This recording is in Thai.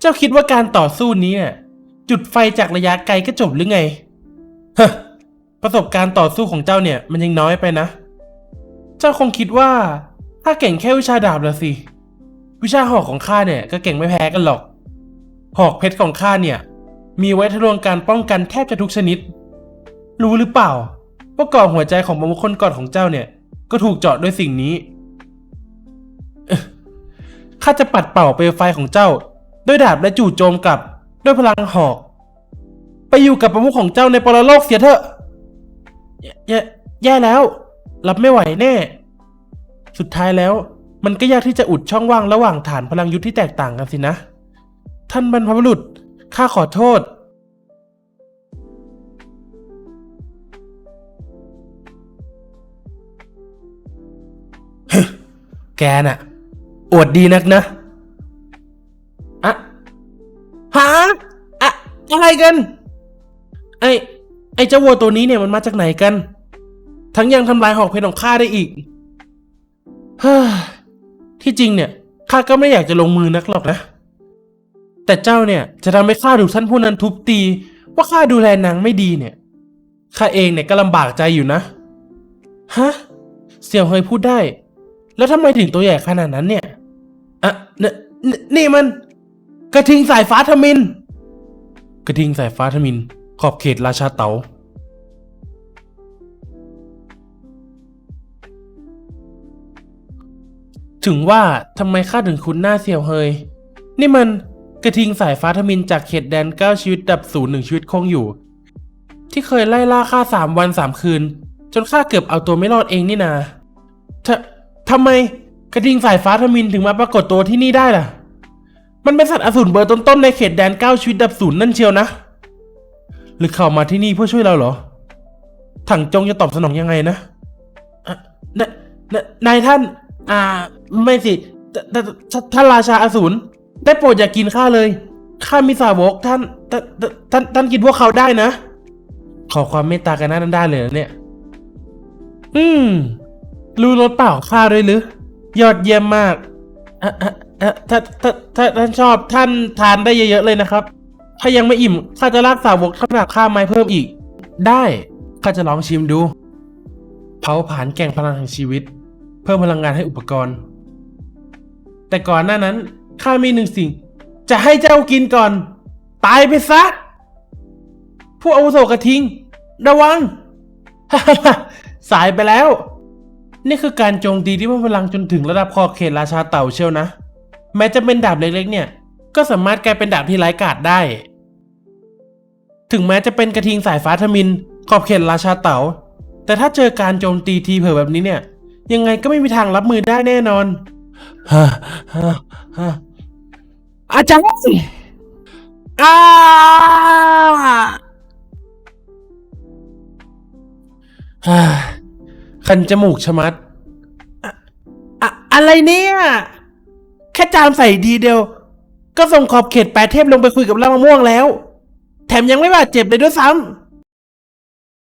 เจ้าคิดว่าการต่อสู้นี้น่ะจุดไฟจากระยะไกลก็จบหรือไงฮประสบการณ์ต่อสู้ของเจ้าเนี่ย มันยังน้อยไปนะ เจ้าคงคิดว่า ถ้าเก่งแค่วิชาดาบละสิ วิชาหอกของข้าเนี่ย ก็เก่งไม่แพ้กันหรอก หอกเพชรของข้าเนี่ย มีไว้ทะลวงการป้องกันแทบจะทุกชนิด รู้หรือเปล่าว่ากล่องหัวใจของบางคนก่อนของเจ้าเนี่ย ก็ถูกเจาะด้วยสิ่งนี้ ข้าจะปัดเป่าเปลวไฟของเจ้า ด้วยดาบและจู่โจมกลับ ด้วยพลังหอก ไปอยู่กับประมุขของเจ้าในปรโลกเสียเถอะแย่แย่แย่แล้ว รับไม่ไหวแน่ สุดท้ายแล้ว มันก็ยากที่จะอุดช่องว่างระหว่างฐานพลังยุทธที่แตกต่างกันสินะ ท่านบรรพบุรุษข้าขอโทษแกน่ะ อวดดีนักนะอะหาอะอะไรกัน ไอไอเจ้าวัวตัวนี้เนี่ยมันมาจากไหนกัน ทั้งยังทำลายหอกเพชรของข้าได้อีกฮ้ที่จริงเนี่ยข้าก็ไม่อยากจะลงมือนักหรอกนะ แต่เจ้าเนี่ยจะทำให้ข้าถูกท่านผู้นั้นทุบตี ว่าข้าดูแลนางไม่ดีเนี่ยข้าเองเนี่ยก็ลำบากใจอยู่นะฮะเสี่ยวเฮยพูดได้ แล้วทำไมถึงตัวใหญ่ขนาดนั้นเนี่ย อะนนนี่มัน กระทิงสายฟ้าทมิน กระทิงสายฟ้าทมิน ขอบเขตราชาเต๋าถึงว่าทำไมข้าถึงคุ้นหน้าเสี่ยวเฮย นี่มันกระทิงสายฟ้าทมินจากเขตแดนเก้าชีวิตดับศูนย์หนึ่งชีวิตคงอยู่ ที่เคยไล่ล่าข้าสามวันสามคืน จนข้าเกือบเอาตัวไม่รอดเองนี่นาททำไม กระทิงสายฟ้าทมินถึงมาปรากฏตัวที่นี่ได้ล่ะ มันเป็นสัตว์อสูรเบอร์ต้นๆในเขตแดนเก้าชีวิตดับศูนย์นั่นเชียวนะ หรือเข้ามาที่นี่เพื่อช่วยเราเหรอ ถังจงจะตอบสนองยังไงนะนนนายท่าน อ่า ไม่สิท่านราชาอสูรได้โปรดอย่ากินข้าเลย ข้ามีสาวกท่านท่านท่านท่านกินพวกเขาได้นะ ขอความเมตตากันหน้านั้นได้เลยเนี่ย อืม รู้รสเปล่าข้าด้วยหรือ ยอดเยี่ยมมากถ้าถ้าถ้าท่านชอบท่านทานได้เยอะๆเลยนะครับ ถ้ายังไม่อิ่มข้าจะลากสาวกขนาดข้าไม้เพิ่มอีก ได้ข้าจะลองชิมดู เผาผลาญแก่งพลังแห่งชีวิต เพิ่มพลังงานให้อุปกรณ์ แต่ก่อนหน้านั้นข้ามีหนึ่งสิ่ง จะให้เจ้ากินก่อน ตายไปซะผู้อาวุโสกระทิง ระวัง สายไปแล้ว นี่คือการโจมตีที่เพิ่มพลังจนถึงระดับขอบเขตราชาเต่าเชียวนะ แม้จะเป็นดาบเล็กๆเนี่ย ก็สามารถกลายเป็นดาบที่ไร้กาดได้ ถึงแม้จะเป็นกระทิงสายฟ้าทมินขอบเขตราชาเต่า แต่ถ้าเจอการโจมตีทีเผลอแบบนี้เนี่ย ยังไงก็ไม่มีทางรับมือได้แน่นอนฮะฮะฮะอาจารย์อาฮ่า คันจมูกชะมัดอะอะอะไรเนี่ย แค่จามใส่ดีเดียว ก็ส่งขอบเขตแปดเทพลงไปคุยกับล่างมะม่วงแล้ว แถมยังไม่บาดเจ็บเลยด้วยซ้ำ